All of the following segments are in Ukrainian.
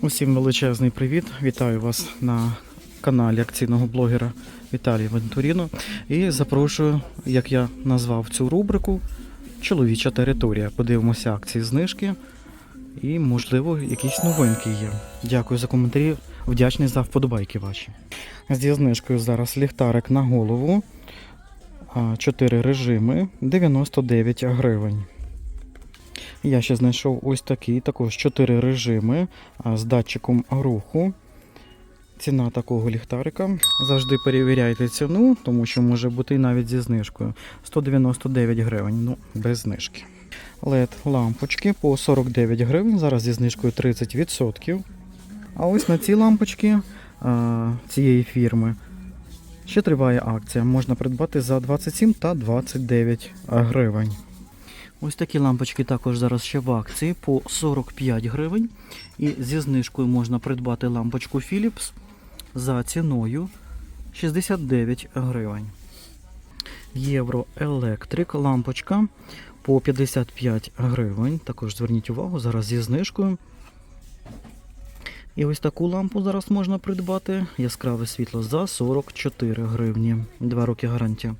Усім величезний привіт! Вітаю вас на каналі акційного блогера Віталія Вентуріно. І запрошую, як я назвав цю рубрику, Чоловіча територія. Подивимося акції знижки і, можливо, якісь новинки є. Дякую за коментарі. Вдячний за вподобайки ваші. Зі знижкою зараз ліхтарик на голову. 4 режими 99 гривень. Я ще знайшов ось такий, також 4 режими з датчиком руху. Ціна такого ліхтарика. Завжди перевіряйте ціну, тому що може бути і навіть зі знижкою. 199 гривень, ну, без знижки. LED лампочки по 49 гривень, зараз зі знижкою 30%. А ось на ці лампочки а, цієї фірми ще триває акція. Можна придбати за 27 та 29 гривень. Ось такі лампочки також зараз ще в акції по 45 гривень. І зі знижкою можна придбати лампочку Philips за ціною 69 гривень. Євро Електрик лампочка по 55 гривень. Також зверніть увагу, зараз зі знижкою. І ось таку лампу зараз можна придбати. Яскраве світло за 44 гривні. Два роки гарантія.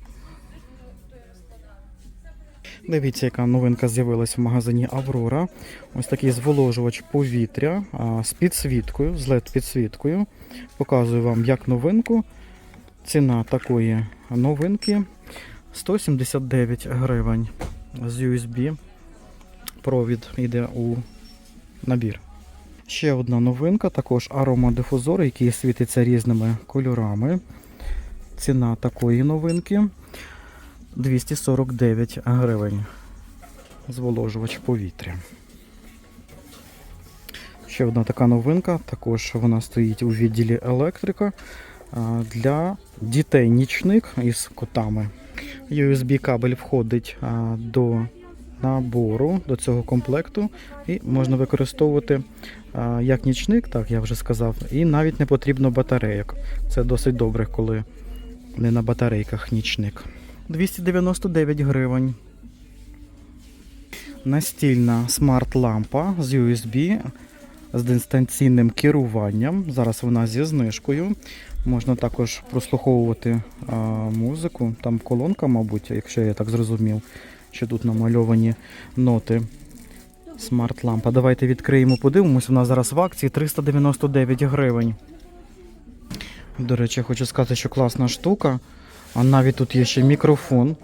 Дивіться, яка новинка з'явилась в магазині Аврора. Ось такий зволожувач повітря з підсвіткою, з LED-підсвіткою. Показую вам як новинку. Ціна такої новинки 179 гривень. З USB провід йде у набір. Ще одна новинка, також аромадифузор, який світиться різними кольорами. Ціна такої новинки 249 гривень. Зволожувач повітря. Ще одна така новинка, також вона стоїть у відділі електрика для дітей нічник із котами. USB кабель входить до набору, до цього комплекту, і можна використовувати як нічник, так я вже сказав, і навіть не потрібно батарейок. Це досить добре, коли не на батарейках нічник. 299 гривень. Настільна смарт-лампа з USB з дистанційним керуванням. Зараз вона зі знижкою. Можна також прослуховувати а, музику. Там колонка, мабуть, якщо я так зрозумів, що тут намальовані ноти. Смарт-лампа. Давайте відкриємо, подивимось. Вона зараз в акції 399 гривень. До речі, хочу сказати, що класна штука. А навіть тут є ще мікрофон.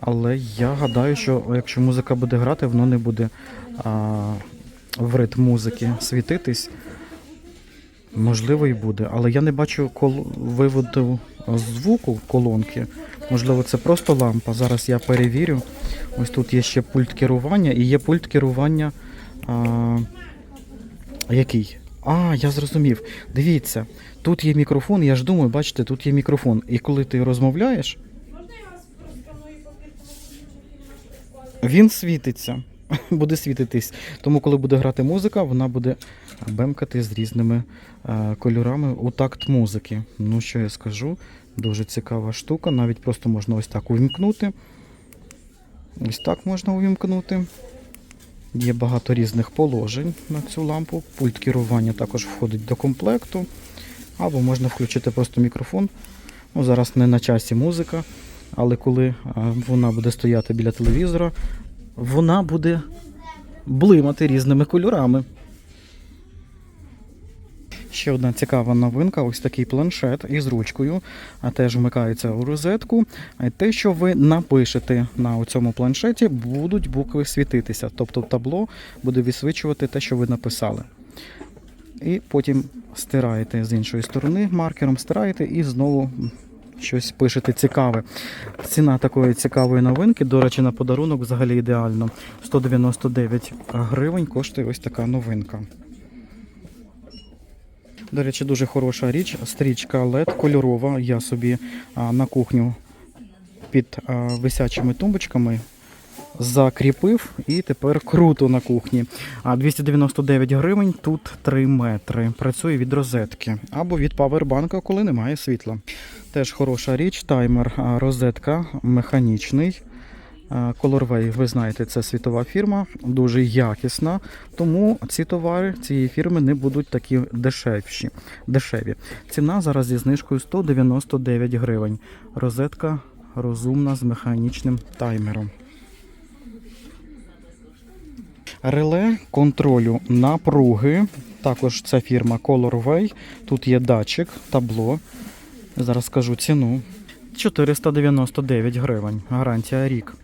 Але я гадаю, що якщо музика буде грати, воно не буде а, в ритм музики світитись. Можливо, і буде. Але я не бачу кол... виводу звуку колонки. Можливо, це просто лампа. Зараз я перевірю. Ось тут є ще пульт керування і є пульт керування. А... Який? А, я зрозумів. Дивіться, тут є мікрофон, я ж думаю, бачите, тут є мікрофон. І коли ти розмовляєш, він світиться. Буде світитись. Тому, коли буде грати музика, вона буде бемкати з різними е, кольорами у такт музики. Ну, що я скажу, дуже цікава штука. Навіть просто можна ось так увімкнути. Ось так можна увімкнути. Є багато різних положень на цю лампу. Пульт керування також входить до комплекту. Або можна включити просто мікрофон. Ну, Зараз не на часі музика, але коли вона буде стояти біля телевізора, вона буде блимати різними кольорами. Ще одна цікава новинка, ось такий планшет із ручкою, а теж вмикається у розетку. Те, що ви напишете на цьому планшеті, будуть букви світитися. Тобто табло буде висвічувати те, що ви написали. І потім стираєте з іншої сторони, маркером стираєте і знову щось пишете цікаве. Ціна такої цікавої новинки, до речі, на подарунок взагалі ідеально. 199 гривень коштує ось така новинка. До речі, дуже хороша річ. Стрічка LED кольорова. Я собі на кухню під висячими тумбочками закріпив і тепер круто на кухні. А 299 гривень, тут 3 метри. Працює від розетки або від павербанка, коли немає світла. Теж хороша річ, таймер розетка механічний. Colorway, ви знаєте, це світова фірма, дуже якісна, тому ці товари цієї фірми не будуть такі дешевші. дешеві. Ціна зараз зі знижкою 199 гривень. Розетка розумна з механічним таймером. Реле контролю напруги. Також це фірма Colorway. Тут є датчик, табло. Зараз скажу ціну. 499 гривень. Гарантія рік.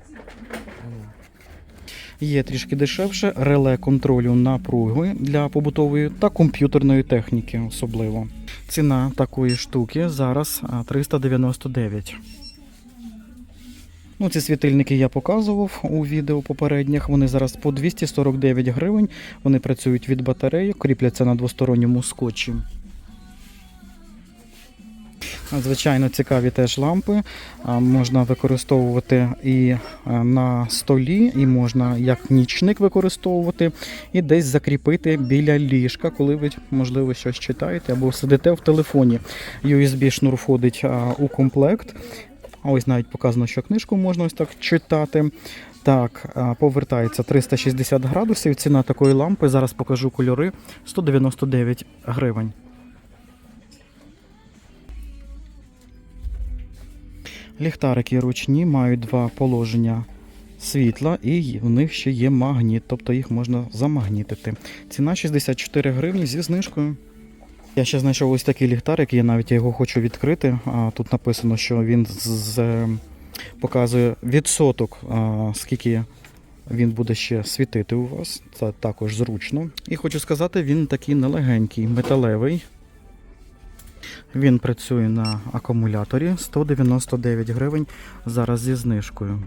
Є трішки дешевше реле контролю напруги для побутової та комп'ютерної техніки особливо. Ціна такої штуки зараз а, 399. Ну, ці світильники я показував у відео попередніх. Вони зараз по 249 гривень. Вони працюють від батареї, кріпляться на двосторонньому скотчі. Звичайно, цікаві теж лампи. Можна використовувати і на столі, і можна як нічник використовувати, і десь закріпити біля ліжка, коли ви, можливо, щось читаєте або сидите в телефоні. USB-шнур входить у комплект. А ось навіть показано, що книжку можна ось так читати. Так, повертається 360 градусів. Ціна такої лампи. Зараз покажу кольори 199 гривень. Ліхтарики ручні мають два положення світла, і в них ще є магніт, тобто їх можна замагнітити. Ціна 64 гривні зі знижкою. Я ще знайшов ось такий ліхтарик, я навіть його хочу відкрити. Тут написано, що він з, показує відсоток, скільки він буде ще світити у вас. Це також зручно. І хочу сказати, він такий нелегенький, металевий. Він працює на акумуляторі 199 гривень зараз зі знижкою.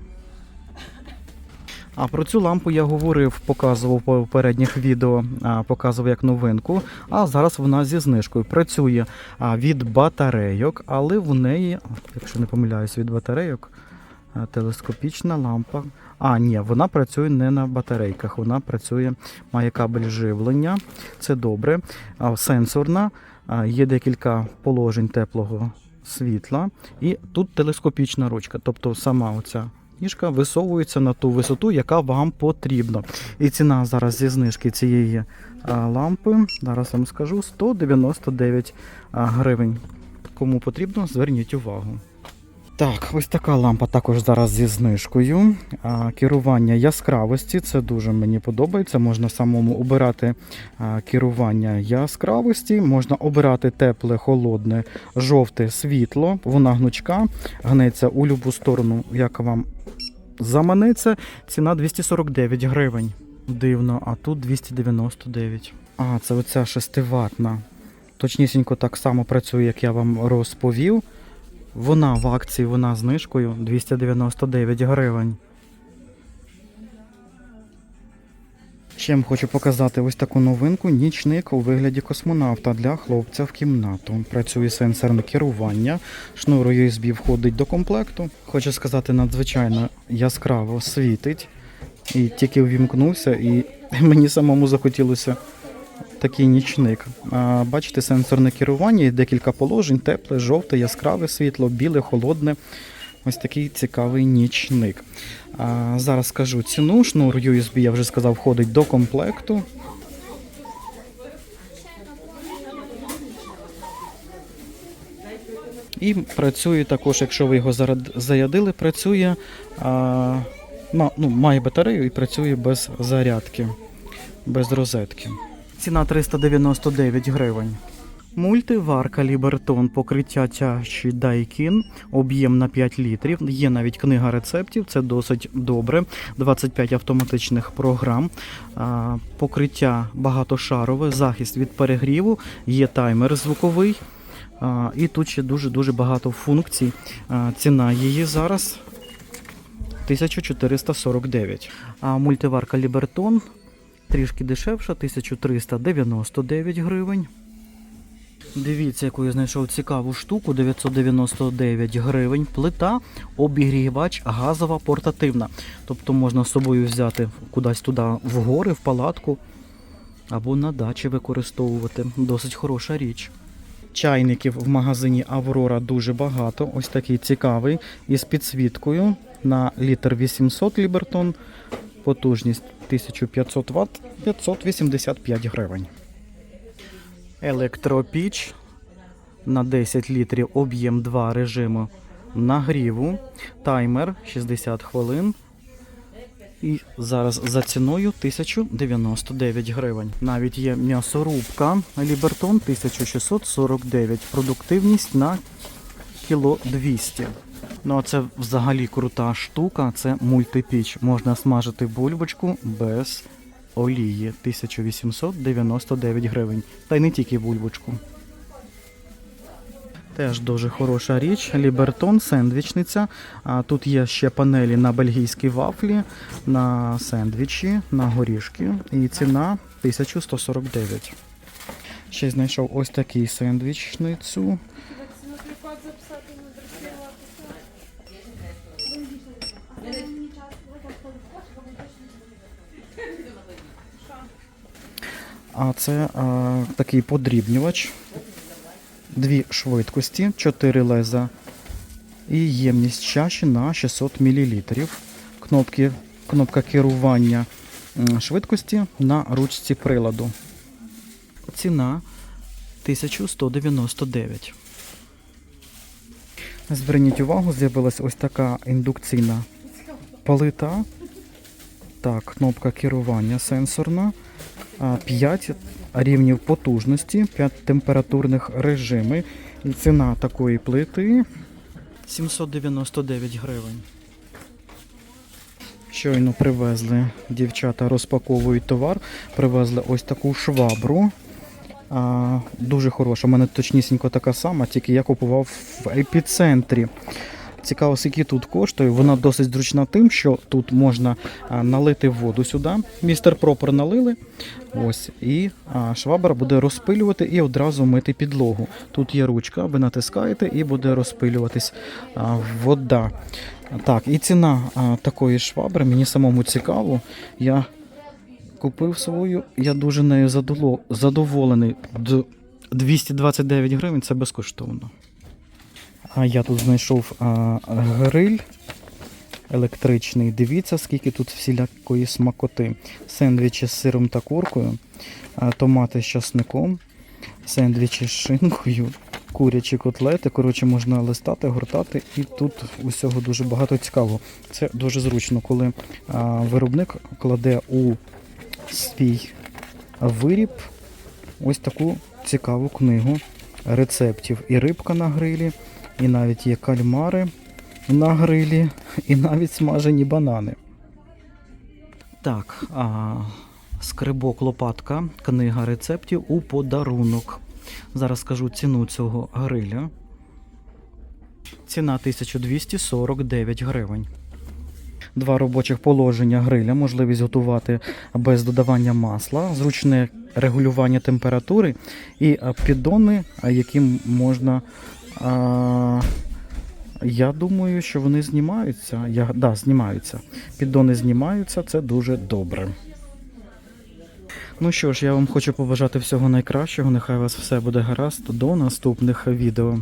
А про цю лампу я говорив, показував по попередніх відео, показував як новинку. А зараз вона зі знижкою працює від батарейок, але в неї, якщо не помиляюсь, від батарейок, телескопічна лампа. А, ні, вона працює не на батарейках, вона працює, має кабель живлення. Це добре. Сенсорна. Є декілька положень теплого світла, і тут телескопічна ручка, тобто сама оця ніжка висовується на ту висоту, яка вам потрібна. І ціна зараз зі знижки цієї лампи, зараз вам скажу, 199 гривень. Кому потрібно, зверніть увагу. Так, ось така лампа також зараз зі знижкою. Керування яскравості, це дуже мені подобається. Можна самому обирати керування яскравості, можна обирати тепле, холодне, жовте світло. Вона гнучка, гнеться у будь-яку сторону, як вам заманеться. Ціна 249 гривень. Дивно, а тут 299. А, це оця 6 ватна. Точнісінько так само працює, як я вам розповів. Вона в акції, вона знижкою 299 гривень. Ще хочу показати ось таку новинку нічник у вигляді космонавта для хлопця в кімнату. Працює сенсорне керування, шнур USB входить до комплекту. Хочу сказати, надзвичайно яскраво світить. І тільки ввімкнувся, і мені самому захотілося такий нічник. Бачите, сенсорне керування, декілька положень: тепле, жовте, яскраве світло, біле, холодне. Ось такий цікавий нічник. Зараз скажу ціну. Шнур USB, я вже сказав, входить до комплекту. І працює також, якщо ви його зарядили, працює, ну, має батарею і працює без зарядки, без розетки. Ціна 399 гривень. Мультиварка Лібертон покриття тяжчі Дайкін, об'єм на 5 літрів. Є навіть книга рецептів, це досить добре. 25 автоматичних програм. Покриття багатошарове, захист від перегріву, є таймер звуковий. І тут ще дуже-дуже багато функцій. Ціна її зараз 1449. А мультиварка Лібертон трішки дешевша, 1399 гривень. Дивіться, яку я знайшов цікаву штуку, 999 гривень. Плита, обігрівач, газова портативна. Тобто можна з собою взяти кудись туди в гори, в палатку або на дачі використовувати. Досить хороша річ. Чайників в магазині Аврора дуже багато. Ось такий цікавий із підсвіткою. на літр 800 лібертон, потужність 1500 Вт 585 гривень. Електропіч на 10 літрів, об'єм 2 режиму нагріву, таймер 60 хвилин. І зараз за ціною 1099 гривень. Навіть є м'ясорубка Лібертон 1649. Продуктивність на кіло 200. Ну а це взагалі крута штука. Це мультипіч. Можна смажити бульбочку без олії. 1899 гривень. Та й не тільки бульбочку. Теж дуже хороша річ. Лібертон, сендвічниця. Тут є ще панелі на бельгійські вафлі, на сендвічі, на горішки. І ціна 1149. Ще знайшов ось такий сендвічницю. А це а, такий подрібнювач. Дві швидкості, 4 леза і ємність чаші на 600 мл. Кнопки, кнопка керування швидкості на ручці приладу. Ціна 1199. Зверніть увагу, з'явилась ось така індукційна плита. Так, кнопка керування сенсорна. 5 рівнів потужності, 5 температурних режимів. Ціна такої плити 799 гривень. Щойно привезли дівчата, розпаковують товар. Привезли ось таку швабру. А, дуже хороша. У мене точнісінько така сама, тільки я купував в епіцентрі. Цікаво, скільки тут коштує. Вона досить зручна тим, що тут можна налити воду сюди. Містер Пропер налили. Ось, і швабра буде розпилювати і одразу мити підлогу. Тут є ручка, ви натискаєте і буде розпилюватись вода. Так, і ціна такої швабри мені самому цікаво. Я купив свою, я дуже нею задоволений. 229 гривень це безкоштовно. А я тут знайшов а, гриль електричний. Дивіться, скільки тут всілякої смакоти. Сендвічі з сиром та куркою, а, томати з часником, сендвічі з шинкою, курячі котлети. Коротше, можна листати, гортати, і тут усього дуже багато цікавого. Це дуже зручно, коли а, виробник кладе у свій виріб ось таку цікаву книгу рецептів. І рибка на грилі, і навіть є кальмари на грилі, і навіть смажені банани. Так, а, скрибок лопатка, книга рецептів у подарунок. Зараз скажу ціну цього гриля. Ціна 1249 гривень. Два робочих положення гриля, можливість готувати без додавання масла, зручне регулювання температури і піддони, яким можна. А, я думаю, що вони знімаються. Я, да, знімаються. Піддони знімаються, це дуже добре. Ну що ж, я вам хочу побажати всього найкращого. Нехай у вас все буде гаразд. До наступних відео.